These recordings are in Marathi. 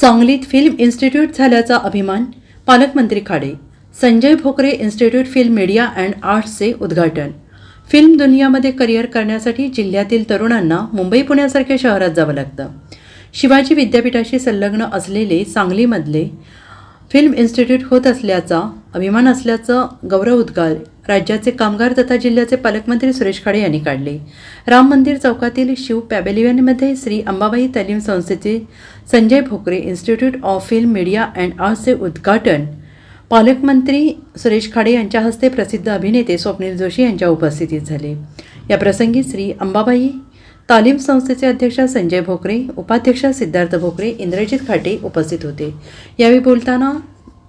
सांगलीत फिल्म इन्स्टिट्यूट झाल्याचा अभिमान पालकमंत्री Khade Sanjay Bhokare institute film media and आर्ट्सचे उद्घाटन. फिल्म दुनियामध्ये करिअर करण्यासाठी जिल्ह्यातील तरुणांना मुंबई पुण्यासारख्या शहरात जावं लागतं. शिवाजी विद्यापीठाशी संलग्न असलेले सांगलीमधले फिल्म इन्स्टिट्यूट होत असल्याचा अभिमान असल्याचं गौरव उद्गार राज्याचे कामगार तथा जिल्ह्याचे पालकमंत्री सुरेश खाडे यांनी काढले. राम मंदिर चौकातील शिव पॅवेलियनमध्ये श्री अंबाबाई तालीम संस्थेचे Sanjay Bhokare institute of film media and आर्ट्सचे उद्घाटन. पालकमंत्री सुरेश खाडे यांच्या हस्ते प्रसिद्ध अभिनेते स्वप्नील जोशी यांच्या उपस्थितीत झाले. या प्रसंगी श्री अंबाबाई तालीम संस्थेचे अध्यक्ष संजय भोकरे उपाध्यक्ष सिद्धार्थ भोकरे इंद्रजित खाटे उपस्थित होते. यावेळी बोलताना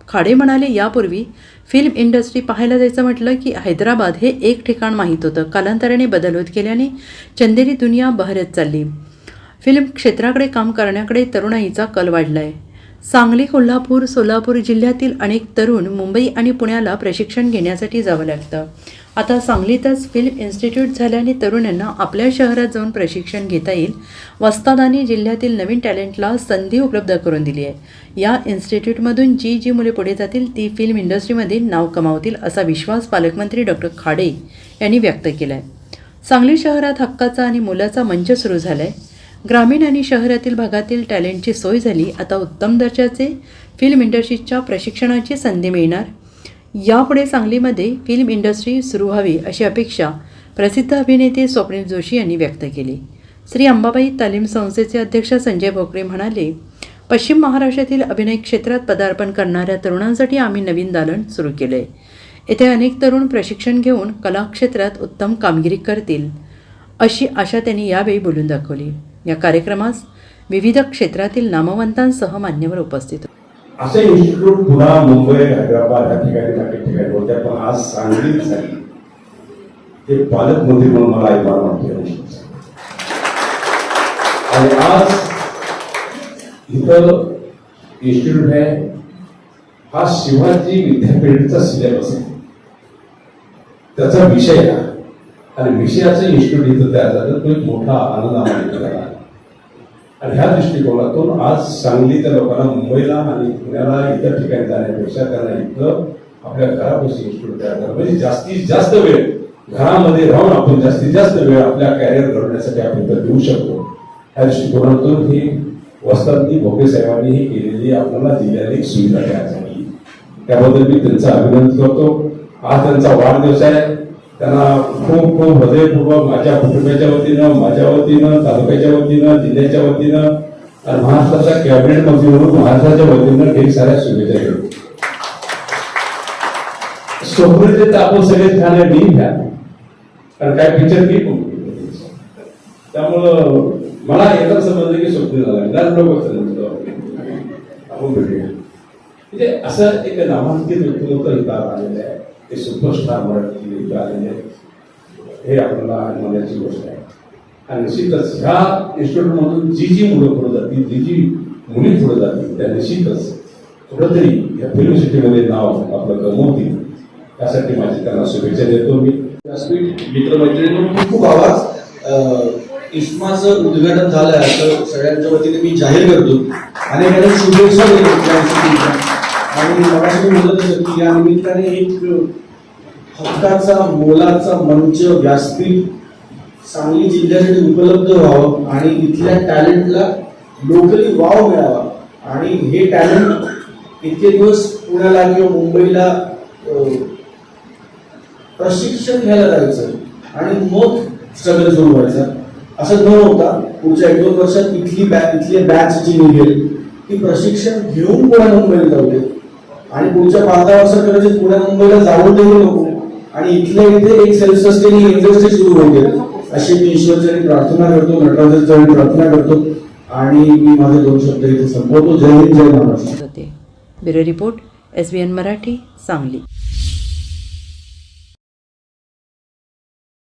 खाडे म्हणाले यापूर्वी फिल्म इंडस्ट्री पाहायला जायचं म्हटलं की हैदराबाद हे एक ठिकाण माहीत होतं. कालांतराने बदल होत गेल्याने चंदेरी दुनिया बहरत चालली. फिल्म क्षेत्राकडे काम करण्याकडे तरुणाईचा कल वाढला आहे सांगली कोल्हापूर सोलापूर जिल्ह्यातील अनेक तरुण मुंबई आणि पुण्याला प्रशिक्षण घेण्यासाठी जावं लागतं. आता सांगलीतच फिल्म इन्स्टिट्यूट झाल्याने तरुणांना आपल्या शहरात जाऊन प्रशिक्षण घेता येईल वस्तादानी जिल्ह्यातील नवीन टॅलेंटला संधी उपलब्ध करून दिली आहे. या इन्स्टिट्यूटमधून जी जी मुले पुढे जातील ती फिल्म इंडस्ट्रीमध्ये नाव कमावतील असा विश्वास पालकमंत्री डॉक्टर खाडे यांनी व्यक्त केला आहे सांगली शहरात हक्काचा आणि मुलाचा मंच सुरू झाला आहे ग्रामीण आणि शहरातील भागातील टॅलेंटची सोय झाली. आता उत्तम दर्जाचे फिल्म इंडस्ट्रीच्या प्रशिक्षणाची संधी मिळणार. यापुढे सांगलीमध्ये फिल्म इंडस्ट्री सुरू व्हावी अशी अपेक्षा प्रसिद्ध अभिनेते स्वप्नील जोशी यांनी व्यक्त केली. श्री अंबाबाई तालीम संस्थेचे अध्यक्ष संजय भोकरे म्हणाले पश्चिम महाराष्ट्रातील अभिनय क्षेत्रात पदार्पण करणाऱ्या तरुणांसाठी आम्ही नवीन दालन सुरू केलं आहे येथे अनेक तरुण प्रशिक्षण घेऊन कला क्षेत्रात उत्तम कामगिरी करतील अशी आशा त्यांनी यावेळी बोलून दाखवली. या कार्यक्रमास विविध क्षेत्रातील नामवंतांसह मान्यवर उपस्थित होते. असे इन्स्टिट्यूट पुन्हा मुंबई हैदराबाद या ठिकाणी काही ठिकाणी होते. पण आज सांगलीत झाली हे पालकमंत्री म्हणून मला अभिमान वाटतो या आणि आज इथं इन्स्टिट्यूट आहे. हा शिवाजी विद्यापीठचा सिलेबस आहे. त्याचा विषय आहे. आणि विषयाचं इन्स्टिट्यूट इथं तयार झालं. तो एक मोठा आनंद आम्हाला झाला. आणि ह्या दृष्टिकोनातून आज सांगलीच्या लोकांना मुंबईला आणि पुण्याला इतर ठिकाणी जाण्यापेक्षा त्यांना इथं आपल्या घरापासून इन्स्टिट्यूट तयार करा म्हणजे जास्तीत जास्त वेळ घरामध्ये राहून आपण जास्तीत जास्त वेळ आपल्या कॅरियर घडवण्यासाठी आपण इथं देऊ शकतो. ह्या दृष्टिकोनातून ही वस्तांनी भोके साहेबांनी ही केलेली आपल्याला दिलेली सुविधा तयार झाली. त्याबद्दल मी त्यांचं अभिनंदन करतो. आज त्यांचा वाढदिवस आहे. त्यांना खूप खूप हृदयपूर्वक माझ्या कुटुंबाच्या वतीनं माझ्या वतीनं तालुक्याच्या वतीनं जिल्ह्याच्या वतीनं आणि महाराष्ट्राच्या कॅबिनेट मंत्री म्हणून महाराष्ट्राच्या वतीनं ढेर साऱ्या शुभेच्छा देतो. स्वप्नचे तर आपण सगळे छान आहे मी घ्या. कारण काय पिक्चर मी पण त्यामुळं मला एकच समजलं की स्वप्न झालं लोक आपण भेटूया. म्हणजे असं एक नामांकित व्यक्तिमत्व इथं आलेलं आहे. ते सुपरस्टार मराठी इथं आलेले हे आपल्याला मानण्याची गोष्ट आहे. आणि निश्चितच ह्या इन्स्टिट्यूटमधून जी जी मुलं पुढे जातील जी जी मुली पुढे जातील त्या निश्चितच कुठंतरी या फिल्म सिटीमध्ये नाव आपलं गमवतील. त्यासाठी माझी त्यांना शुभेच्छा देतो मी. व्यासपीठ मित्रमैत्रिणींकडून खूप खूप आवाज इस्माचं उद्घाटन झालं असं सगळ्यांच्या वतीने मी जाहीर करतो. आणि मला शुभेच्छा देतो. आणि मगाशी मी या निमित्ताने एक हक्काचा मोलाचा मंच व्यासपीठ सांगली जिल्ह्यासाठी उपलब्ध व्हावं आणि इथल्या टॅलेंटला लोकली वाव मिळावा. आणि हे टॅलेंट इतके दिवस पुण्याला किंवा मुंबईला प्रशिक्षण घ्यायला जायचं आणि मग स्ट्रगल सुरू व्हायचं. असं न होता पुढच्या एक दोन वर्षात इथली बॅच इथली बॅच जी निघेल ती प्रशिक्षण घेऊन पुण्या मुंबईला जाऊ आणि पुढच्या पाच दहा वर्षात कदाचित पुण्या मुंबईला जाऊ देऊ नको आणि इथल्या इथे एक सेल्फ सस्टेनिंग इंडस्ट्री सुरू होऊ दे अशी मी ईश्वरचरणी प्रार्थना करतो नटराजांच्या प्रार्थना करतो आणि मी माझे दोन शब्द इथे संपवतो. जय हिंद जय Maharashtra. Bureau report S B N Marathi Sangli.